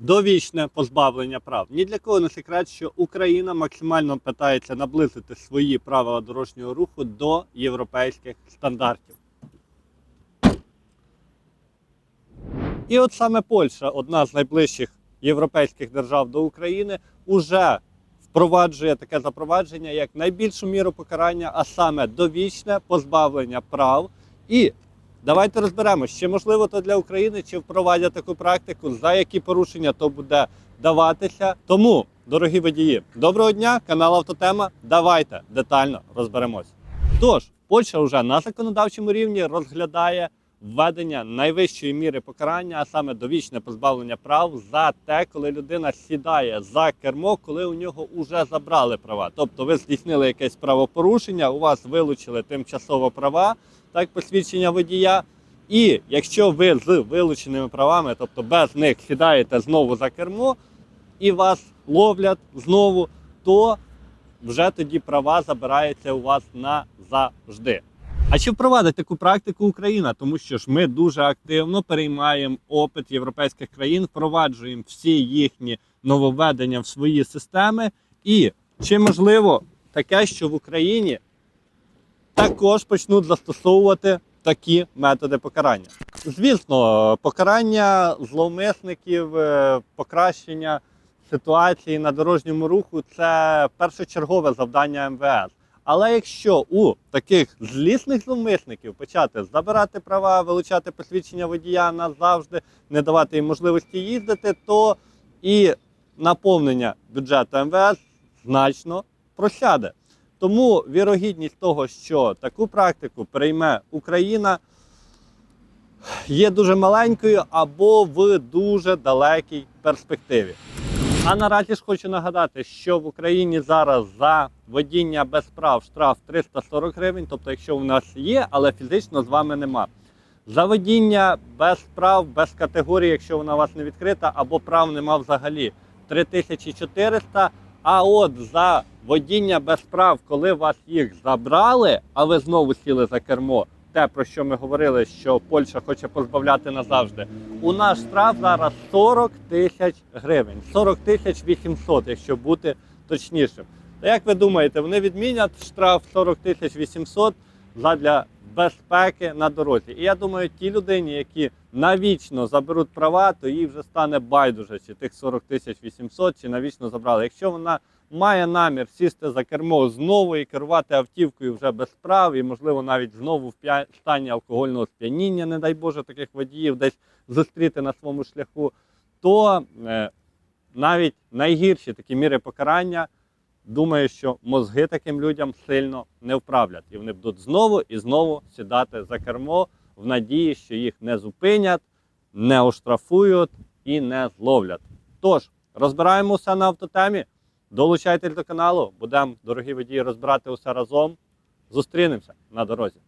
довічне позбавлення прав. Ні для кого не секрет, що Україна максимально питається наблизити свої правила дорожнього руху до європейських стандартів. І от саме Польща, одна з найближчих європейських держав до України, уже впроваджує таке запровадження як найбільшу міру покарання, а саме довічне позбавлення прав. І давайте розберемося, чи можливо то для України, чи впровадять таку практику, за які порушення то буде даватися. Тому, дорогі водії, доброго дня, канал Автотема. Давайте детально розберемось. Тож, Польща вже на законодавчому рівні розглядає введення найвищої міри покарання, а саме довічне позбавлення прав за те, коли людина сідає за кермо, коли у нього вже забрали права. Тобто ви здійснили якесь правопорушення, у вас вилучили тимчасово права, так посвідчення водія. І якщо ви з вилученими правами, тобто без них сідаєте знову за кермо і вас ловлять знову, то вже тоді права забираються у вас назавжди. А чи впровадить таку практику Україна? Тому що ж ми дуже активно переймаємо опит європейських країн, впроваджуємо всі їхні нововведення в свої системи. І чи можливо таке, що в Україні також почнуть застосовувати такі методи покарання? Звісно, покарання зловмисників, е, покращення ситуації на дорожньому руху це першочергове завдання МВС. Але якщо у таких злісних зловмисників почати забирати права, вилучати посвідчення водія назавжди, не давати їм можливості їздити, то і наповнення бюджету МВС значно просяде. Тому вірогідність того, що таку практику прийме Україна, є дуже маленькою або в дуже далекій перспективі. А наразі ж хочу нагадати, що в Україні зараз за водіння без прав штраф 340 гривень, тобто якщо у нас є, але фізично з вами нема. За водіння без прав, без категорії, якщо вона у вас не відкрита, або прав нема взагалі 3400. А от за водіння без прав, коли вас їх забрали, а ви знову сіли за кермо, те, про що ми говорили, що Польща хоче позбавляти назавжди. У нас штраф зараз 40 тисяч гривень, 40 тисяч 800, якщо бути точнішим. Та як ви думаєте, вони відмінять штраф 40 тисяч 800 задля безпеки на дорозі? І я думаю, ті людині, які навічно заберуть права, то їй вже стане байдуже, чи тих 40 тисяч 800, чи навічно забрали. Якщо вона має намір сісти за кермо знову і керувати автівкою вже без прав, і можливо навіть знову в стані алкогольного сп'яніння, не дай Боже, таких водіїв десь зустріти на своєму шляху, то е, навіть найгірші такі міри покарання, думаю, що мозги таким людям сильно не вправлять. І вони будуть знову і знову сідати за кермо в надії, що їх не зупинять, не оштрафують і не зловлять. Тож, розбираємо все на автотемі. Долучайтесь до каналу, будемо, дорогі водії, розбирати усе разом. Зустрінемося на дорозі.